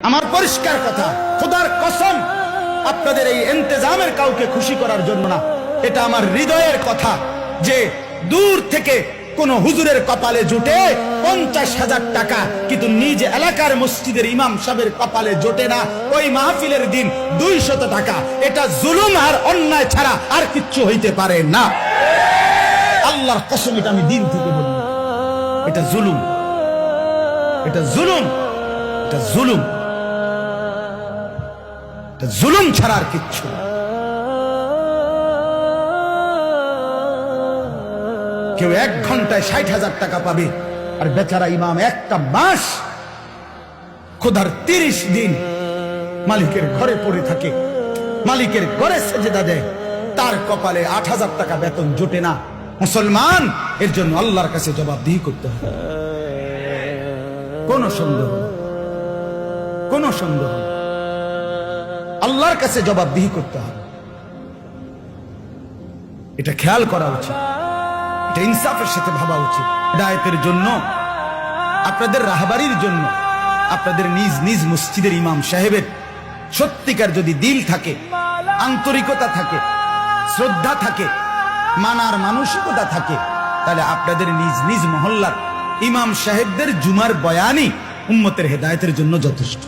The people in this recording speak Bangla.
আমার পরিষ্কার কথা, খোদার কসম, আপনাদের এই এন্তেজামের কাউকে খুশি করার জন্য না। এটা আমার হৃদয়ের কথা যে দূর থেকে কোন হুজুরের কপালে জুটে পঞ্চাশ হাজার টাকা, কিন্তু নিজ এলাকার মসজিদের ইমাম সাহেবের কপালে জোটে না। ওই মাহফিলের দিন দুই শত টাকা। এটা জুলুম আর অন্যায় ছাড়া আর কিচ্ছু হইতে পারে না। আল্লাহর কসম এটা আমি দিন থেকে বলি। এটা জুলুম। এটা জুলুম। এটা জুলুম। জুলুম ছাড়া আর কিচ্ছু কেউ এক ঘন্টায় ষাট হাজার টাকা পাবে, আর বেচারা ইমাম একটা মাস খোদার তিরিশ দিন মালিকের ঘরে পড়ে থাকে, মালিকের ঘরে সেজেদা দেয়, তার কপালে আট হাজার টাকা বেতন জোটে না মুসলমান, এর জন্য আল্লাহর কাছে জবাবদিহি করতে হবে কোন সন্দেহ। কোন সন্দেহ। আল্লাহর কাছে জবাবদিহি করতে হবে। এটা খেয়াল করা উচিত। এটা ইনসাফের সাথে ভাবা উচিত। দায়তের জন্য, আপনাদের রাহবারির জন্য, আপনাদের নিজ নিজ মসজিদের ইমাম সাহেবের সত্যিকার যদি দিল থাকে, আন্তরিকতা থাকে, শ্রদ্ধা থাকে, মানার মানসিকতা থাকে, তাহলে আপনাদের নিজ নিজ মহল্লার ইমাম সাহেবদের জুমার বয়ানই উম্মতের হেদায়তের জন্য যথেষ্ট।